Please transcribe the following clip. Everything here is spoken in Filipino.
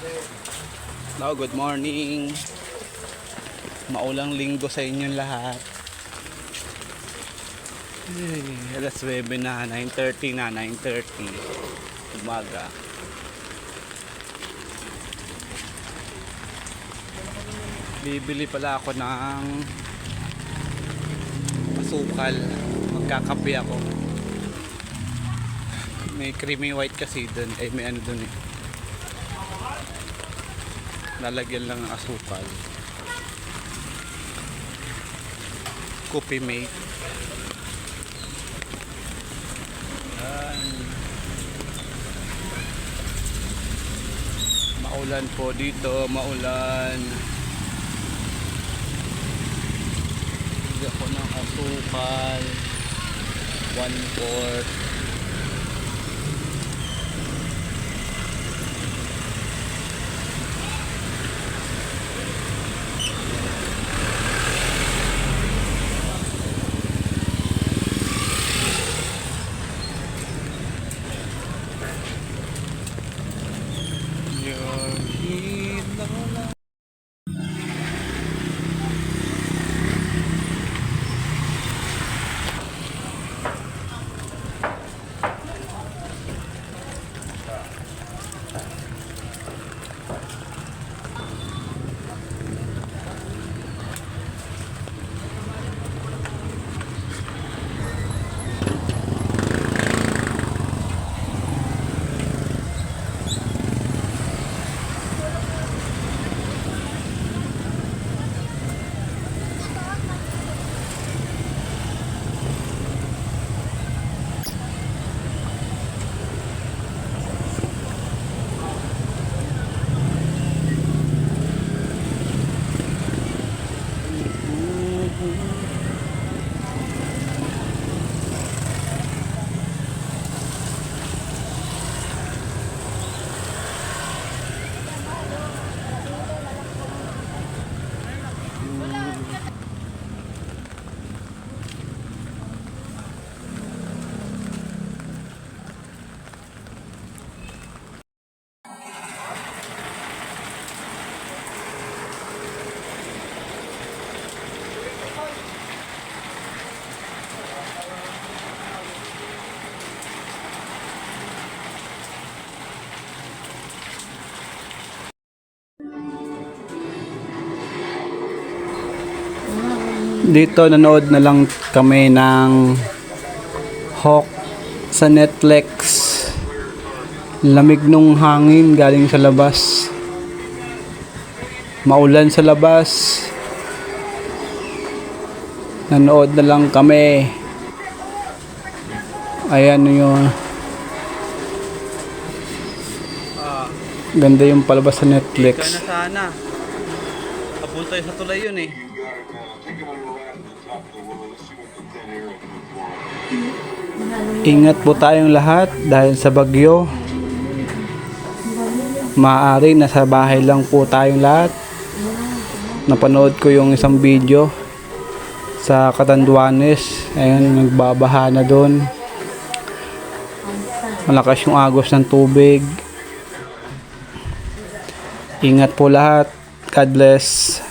Hello, good morning. Maulang linggo sa inyong lahat. Ay, alas 9 na, 9.30 na, 9.30. Umaga. Bibili pala ako ng asukal. Magkakape ako. May creamy white kasi dun. Ay, may ano dun eh lalagyan lang ng asukal. Coffee mate. Yan. Maulan po dito maulan. Lagyan ko ng asukal. 1 4 Dito nanood na lang kami ng Hawk sa Netflix. Lamig nung hangin galing sa labas. Maulan sa labas. Nanood na lang kami. Ayan yun. Ganda yung palabas sa Netflix. Ika na sana. Papunta sa tulay yun eh. Ingat po tayong lahat dahil sa bagyo. Maaari nasa bahay lang po tayong lahat. Napanood ko yung isang video sa Katanduanes. Ayun, nagbabaha na doon. Malakas yung agos ng tubig. Ingat po lahat. God bless.